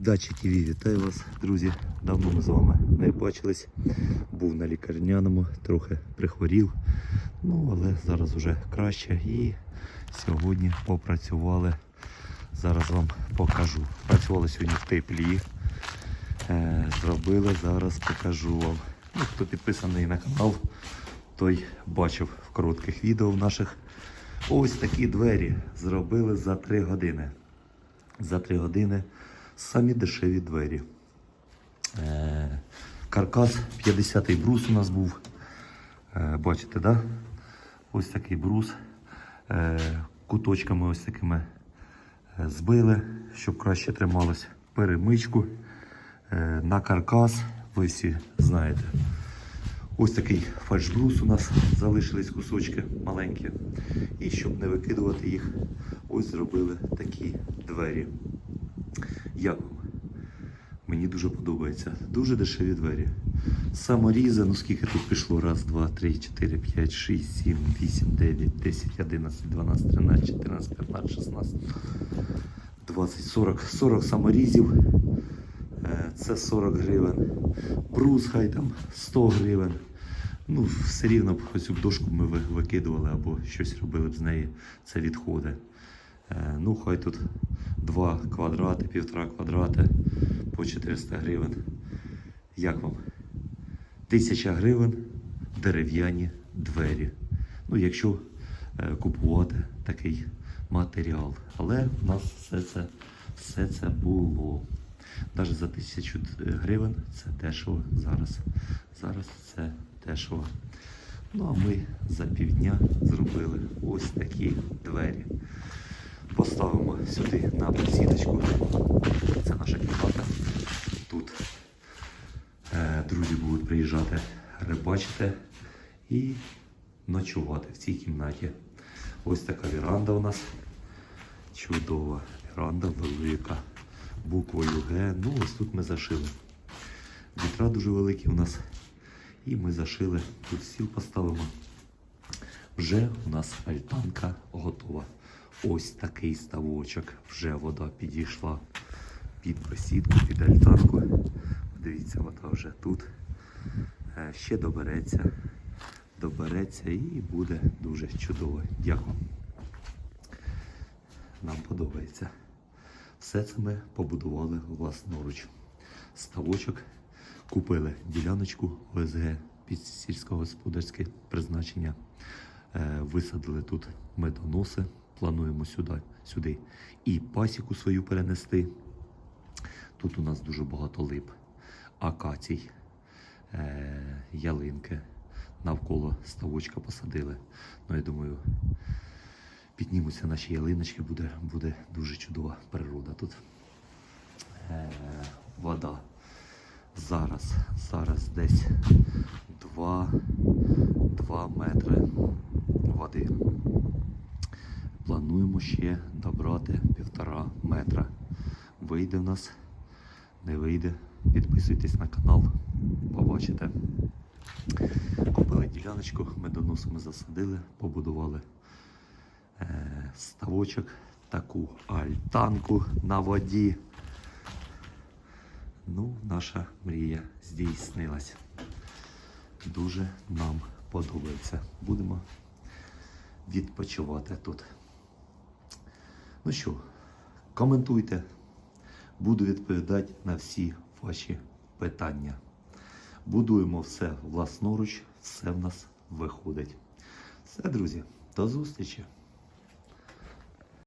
Дачі ТВ, вітаю вас, друзі. Давно ми з вами не бачились. Був на лікарняному, трохи прихворів. Ну, але зараз вже краще. І сьогодні попрацювали. Зараз вам покажу. Працювали сьогодні в теплі. Е, зробили, зараз покажу вам. Ну, хто підписаний на канал, той бачив в коротких відео в наших. Ось такі двері зробили за 3 години. За 3 години самі дешеві двері. Е, каркас 50-й брус у нас був. Е, бачите, да? Ось такий брус. Е, куточками ось такими збили, щоб краще трималось. Перемичку на каркас. Ви всі знаєте. Ось такий фальшбрус у нас залишились кусочки маленькі. І щоб не викидувати їх, ось зробили такі двері. Як вам? Мені дуже подобається. Дуже дешеві двері. Саморізи, ну скільки тут пішло? Раз, два, три, чотири, п'ять, шість, сім, вісім, дев'ять, десять, одинадцять, дванадцять, тринадцять, чотирнадцять, п'ятнадцять, шістнадцять, двадцять, сорок. Сорок саморізів. Е, Це 40 гривень. Брус хай там 100 гривень. Ну, все рівно б цю б дошку ми викидували або щось робили б з неї. Це відходи. Е, Ну, хай тут 2 квадрати, півтора квадрати по 400 гривень. Як вам? 1000 гривень дерев'яні двері. Ну, якщо е, купувати такий матеріал. Але в нас все це, все це було. Навіть за 1000 гривень це дешево зараз. Зараз це дешево. Ну а ми за півдня зробили ось такі двері. Поставимо сюди на посідочку. Це наша кімната. Тут е, друзі будуть приїжджати рибачити і ночувати в цій кімнаті. Ось така віранда у нас. Чудова віранда велика. Буквою Г. Ну, ось тут ми зашили. Вітра дуже великі у нас. І ми зашили. Тут стіл поставимо. Вже у нас альтанка готова. Ось такий ставочок. Вже вода підійшла під бесідку, під альтанку. Дивіться, вода вже тут. Е, Ще добереться. Добереться і буде дуже чудово. Дякую. Нам подобається. Все це ми побудували власноруч. Ставочок купили діляночку ОСГ під сільськогосподарське призначення. Е, Висадили тут медоноси. Плануємо сюди, сюди і пасіку свою перенести. Тут у нас дуже багато лип, акацій, е, ялинки. Навколо ставочка посадили. Ну, я думаю, піднімуться наші ялиночки, буде, буде дуже чудова природа тут. Е, вода. Зараз, зараз десь 2, 2 метри води. Плануємо ще добрати півтора метра. Вийде в нас, не вийде. Підписуйтесь на канал, побачите. Купили діляночку, медоносами засадили, побудували е, ставочок, таку альтанку на воді. Ну, наша мрія здійснилась. Дуже нам подобається. Будемо відпочивати тут. Ну що, коментуйте. Буду відповідати на всі ваші питання. Будуємо все власноруч, все в нас виходить. Все, друзі, до зустрічі!